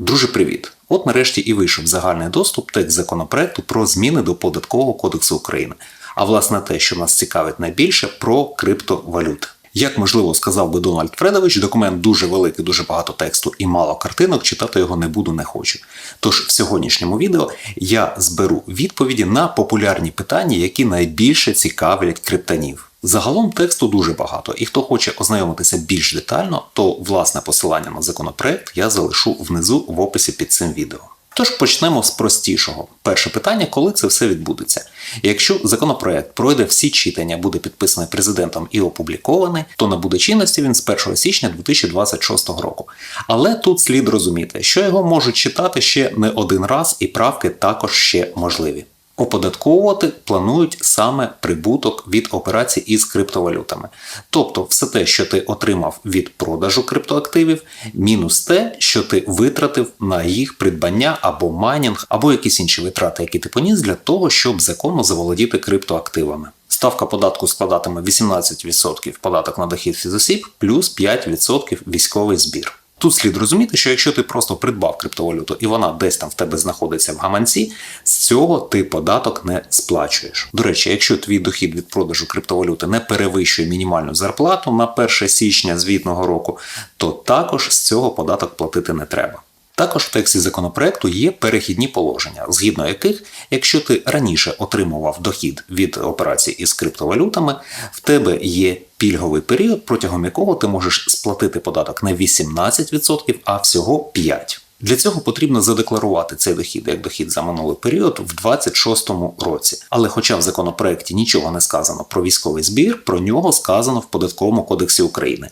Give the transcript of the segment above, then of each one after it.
Друже, привіт! От нарешті і вийшов загальний доступ текст законопроекту про зміни до податкового кодексу України. А власне те, що нас цікавить найбільше, про криптовалюти. Як можливо сказав би Дональд Фредович, документ дуже великий, дуже багато тексту і мало картинок, читати його не буду, не хочу. Тож в сьогоднішньому відео я зберу відповіді на популярні питання, які найбільше цікавлять криптонів. Загалом тексту дуже багато, і хто хоче ознайомитися більш детально, то власне посилання на законопроект я залишу внизу в описі під цим відео. Тож почнемо з простішого. Перше питання, коли це все відбудеться. Якщо законопроект пройде всі читання, буде підписаний президентом і опублікований, то набуде чинності він з 1 січня 2026 року. Але тут слід розуміти, що його можуть читати ще не один раз, і правки також ще можливі. Оподатковувати планують саме прибуток від операцій із криптовалютами. Тобто все те, що ти отримав від продажу криптоактивів, мінус те, що ти витратив на їх придбання або майнінг, або якісь інші витрати, які ти поніс для того, щоб законно заволодіти криптоактивами. Ставка податку складатиме 18% податок на дохід фізосіб плюс 5% військовий збір. Тут слід розуміти, що якщо ти просто придбав криптовалюту і вона десь там в тебе знаходиться в гаманці, з цього ти податок не сплачуєш. До речі, якщо твій дохід від продажу криптовалюти не перевищує мінімальну зарплату на 1 січня звітного року, то також з цього податок платити не треба. Також в тексті законопроекту є перехідні положення, згідно яких, якщо ти раніше отримував дохід від операцій із криптовалютами, в тебе є пільговий період, протягом якого ти можеш сплатити податок не 18%, а всього 5%. Для цього потрібно задекларувати цей дохід як дохід за минулий період в 26-му році. Але, хоча в законопроекті нічого не сказано про військовий збір, про нього сказано в податковому кодексі України.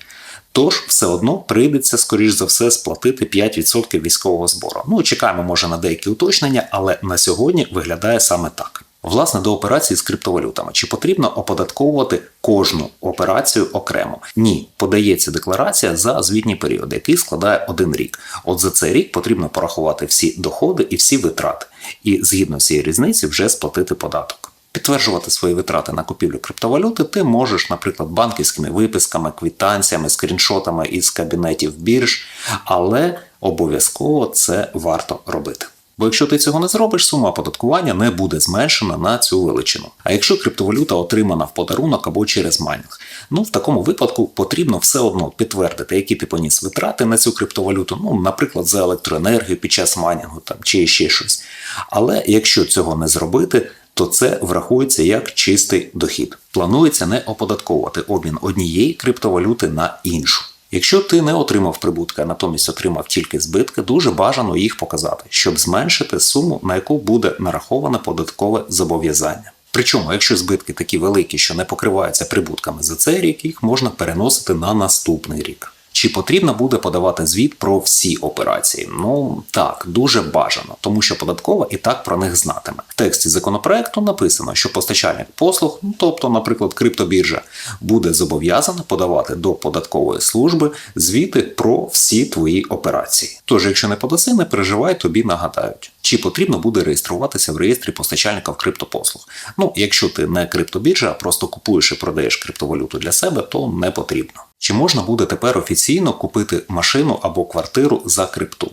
Тож все одно прийдеться, скоріш за все, сплатити 5% військового збору. Ну, чекаємо, може, на деякі уточнення, але на сьогодні виглядає саме так. Власне, до операції з криптовалютами. Чи потрібно оподатковувати кожну операцію окремо? Ні, подається декларація за звітні періоди, який складає один рік. От за цей рік потрібно порахувати всі доходи і всі витрати, і згідно цієї різниці вже сплатити податок. Підтверджувати свої витрати на купівлю криптовалюти ти можеш, наприклад, банківськими виписками, квітанціями, скріншотами із кабінетів бірж, але обов'язково це варто робити. Бо якщо ти цього не зробиш, сума оподаткування не буде зменшена на цю величину. А якщо криптовалюта отримана в подарунок або через майнінг, ну в такому випадку потрібно все одно підтвердити, які ти поніс витрати на цю криптовалюту, ну, наприклад, за електроенергію під час майнінгу там чи ще щось. Але якщо цього не зробити, то це врахується як чистий дохід. Планується не оподатковувати обмін однієї криптовалюти на іншу. Якщо ти не отримав прибутки, а натомість отримав тільки збитки, дуже бажано їх показати, щоб зменшити суму, на яку буде нараховане податкове зобов'язання. Причому, якщо збитки такі великі, що не покриваються прибутками за цей рік, їх можна переносити на наступний рік. Чи потрібно буде подавати звіт про всі операції? Ну так, дуже бажано, тому що податкова і так про них знатиме. В тексті законопроекту написано, що постачальник послуг, ну тобто, наприклад, криптобіржа, буде зобов'язана подавати до податкової служби звіти про всі твої операції. Тож, якщо не подаси, не переживай, тобі нагадають. Чи потрібно буде реєструватися в реєстрі постачальників криптопослуг? Ну, якщо ти не криптобіржа, а просто купуєш і продаєш криптовалюту для себе, то не потрібно. Чи можна буде тепер офіційно купити машину або квартиру за крипту?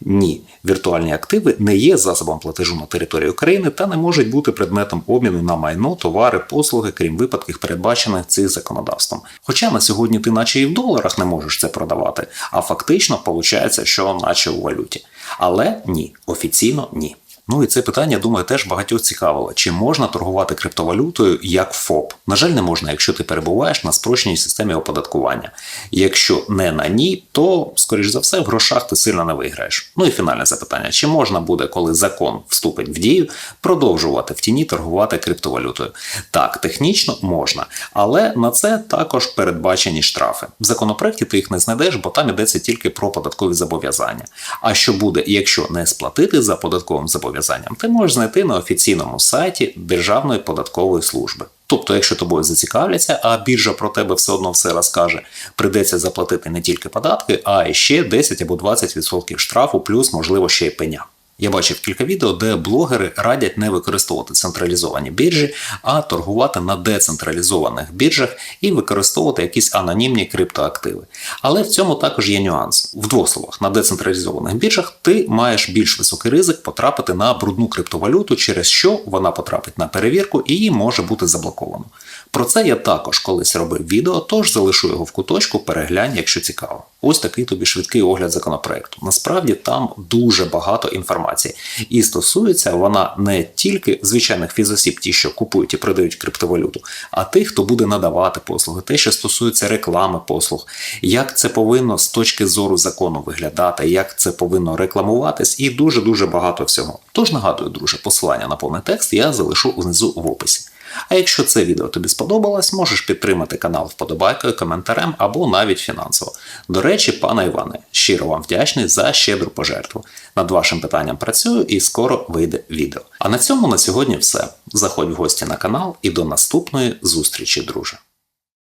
Ні, віртуальні активи не є засобом платежу на території України та не можуть бути предметом обміну на майно, товари, послуги, крім випадків, передбачених цим законодавством. Хоча на сьогодні ти, наче і в доларах, не можеш це продавати, а фактично виходить, що наче у валюті. Але ні, офіційно ні. Ну і це питання, думаю, теж багатьох цікавило. Чи можна торгувати криптовалютою як ФОП? На жаль, не можна, якщо ти перебуваєш на спрощеній системі оподаткування. Якщо не на ній, то, скоріш за все, в грошах ти сильно не виграєш. Ну і фінальне запитання: чи можна буде, коли закон вступить в дію, продовжувати в тіні торгувати криптовалютою? Так, технічно можна, але на це також передбачені штрафи. В законопроекті ти їх не знайдеш, бо там йдеться тільки про податкові зобов'язання. А що буде, якщо не сплатити за податковим зобов'язанням? Зобов'язанням, ти можеш знайти на офіційному сайті Державної податкової служби. Тобто, якщо тобою зацікавляться, а біржа про тебе все одно все розкаже, прийдеться заплатити не тільки податки, а ще 10 або 20% штрафу, плюс, можливо, ще й пеня. Я бачив кілька відео, де блогери радять не використовувати централізовані біржі, а торгувати на децентралізованих біржах і використовувати якісь анонімні криптоактиви. Але в цьому також є нюанс. В двох словах, на децентралізованих біржах ти маєш більш високий ризик потрапити на брудну криптовалюту, через що вона потрапить на перевірку і її може бути заблоковано. Про це я також колись робив відео, тож залишу його в куточку, переглянь, якщо цікаво. Ось такий тобі швидкий огляд законопроекту. Насправді там дуже багато інформації. І стосується вона не тільки звичайних фізосіб, ті, що купують і продають криптовалюту, а тих, хто буде надавати послуги, те, що стосується реклами послуг, як це повинно з точки зору закону виглядати, як це повинно рекламуватись, і дуже дуже багато всього. Тож нагадую, друже, посилання на повний текст я залишу внизу в описі. А якщо це відео тобі сподобалось, можеш підтримати канал вподобайкою, коментарем або навіть фінансово. До речі, пане Іване, щиро вам вдячний за щедру пожертву. Над вашим питанням працюю і скоро вийде відео. А на цьому на сьогодні все. Заходь в гості на канал і до наступної зустрічі, друже.